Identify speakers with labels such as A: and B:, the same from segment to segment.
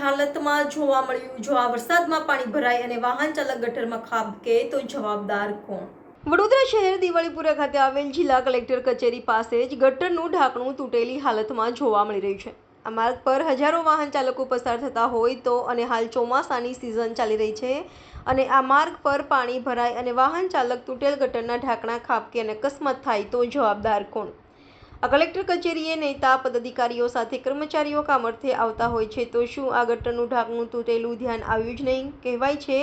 A: હાલતમાં જોવા મળ્યું. જો આ વરસાદમાં પાણી ભરાય અને વાહન ચાલક ગટરમાં ખાબકે તો જવાબદાર કોણ? વડોદરા શહેર દિવાળીપુરા ખાતે આવેલ જિલ્લા કલેક્ટર કચેરી પાસે જ ગટરનું ઢાંકણું તૂટેલી હાલતમાં જોવા મળી રહ્યું છે. આ માર્ગ પર હજારો વાહન ચાલકો પસાર થતા હોય તો અને હાલ ચોમાસાની સિઝન ચાલી રહી છે અને આ માર્ગ પર પાણી ભરાય અને વાહન ચાલક તૂટેલ ગટરના ઢાંકણા ખાબકે અને અકસ્માત થાય તો જવાબદાર કોણ? આ કલેક્ટર કચેરીએ નેતા, પદાધિકારીઓ સાથે કર્મચારીઓ કામ અર્થે આવતા હોય છે તો શું આ ગટરનું ઢાંકણું તૂટેલું ધ્યાન આવ્યું જ નહીં? કહેવાય છે,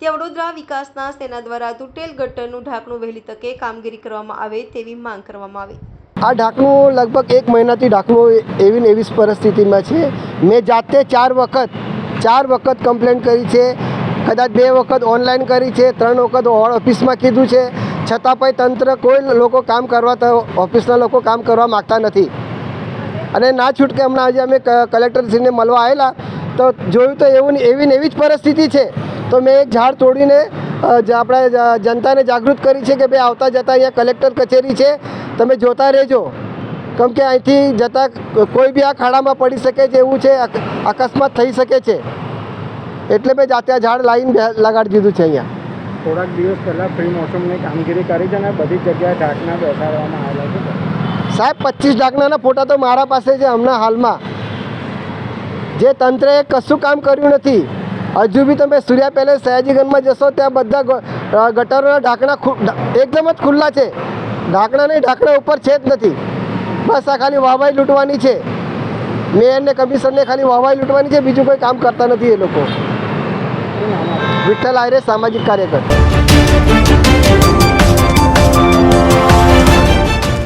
A: ત્યાં વડોદરા વિકાસના સેના દ્વારા તૂટેલ ગટરનું ઢાંકણું વહેલી તકે કામગીરી કરવામાં આવે તેવી માંગ કરવામાં આવી.
B: આ ઢાંકણું લગભગ એક મહિનાથી ઢાંકણું એવી ને એવી પરિસ્થિતિમાં છે. મેં જાતે ચાર વખત ચાર વખત કમ્પ્લેન કરી છે. કદાચ બે વખત ઓનલાઈન કરી છે, ત્રણ વખત ઓફિસમાં કીધું છે. છતાં પણ તંત્ર કોઈ લોકો કામ કરવા તો ઓફિસના લોકો કામ કરવા માગતા નથી. અને ના છૂટકે હમણાં આજે અમે કલેક્ટરશ્રીને મળવા આવેલા, તો જોયું તો એવું એવી ને એવી જ પરિસ્થિતિ છે. તો મેં એક ઝાડ તોડીને આપણા જનતાને જાગૃત કરી છે કે ભાઈ આવતા જતાં અહીંયા કલેક્ટર કચેરી છે, તમે જોતા રહેજો. કેમ કે અહીંથી જતાં કોઈ બી આ ખાડામાં પડી શકે છે, એવું છે અકસ્માત થઈ શકે છે. એટલે મેં જાતે આ ઝાડ લાવીને લગાડી દીધું છે અહીંયા.
C: થોડાક દિવસ પહેલાં પ્રી મોસમની કામગીરી કરી છે અને બધી જગ્યાએ ઢાંકણા બેસાડવામાં આવેલા છે.
B: સાહેબ, પચીસ ઢાંકણાના ફોટા તો મારા પાસે છે હમણાં હાલમાં. જે તંત્રએ કશું કામ કર્યું નથી. હજુ બી તમે સૂર્યા પેલેસ સયાજીગંજમાં જશો, ત્યાં બધા ગટરોના ઢાંકણા એકદમ જ ખુલ્લા છે. ઢાંકણા નહીં, ઢાંકણા ઉપર છે જ નથી. બસ આ ખાલી વાહવાઈ લૂંટવાની છે. મેયરને, કમિશનરને ખાલી વાહવાઈ લૂંટવાની છે, બીજું કોઈ કામ કરતા નથી એ લોકો. विठ्ठल आयरे सामाजिक कार्यकर्ते.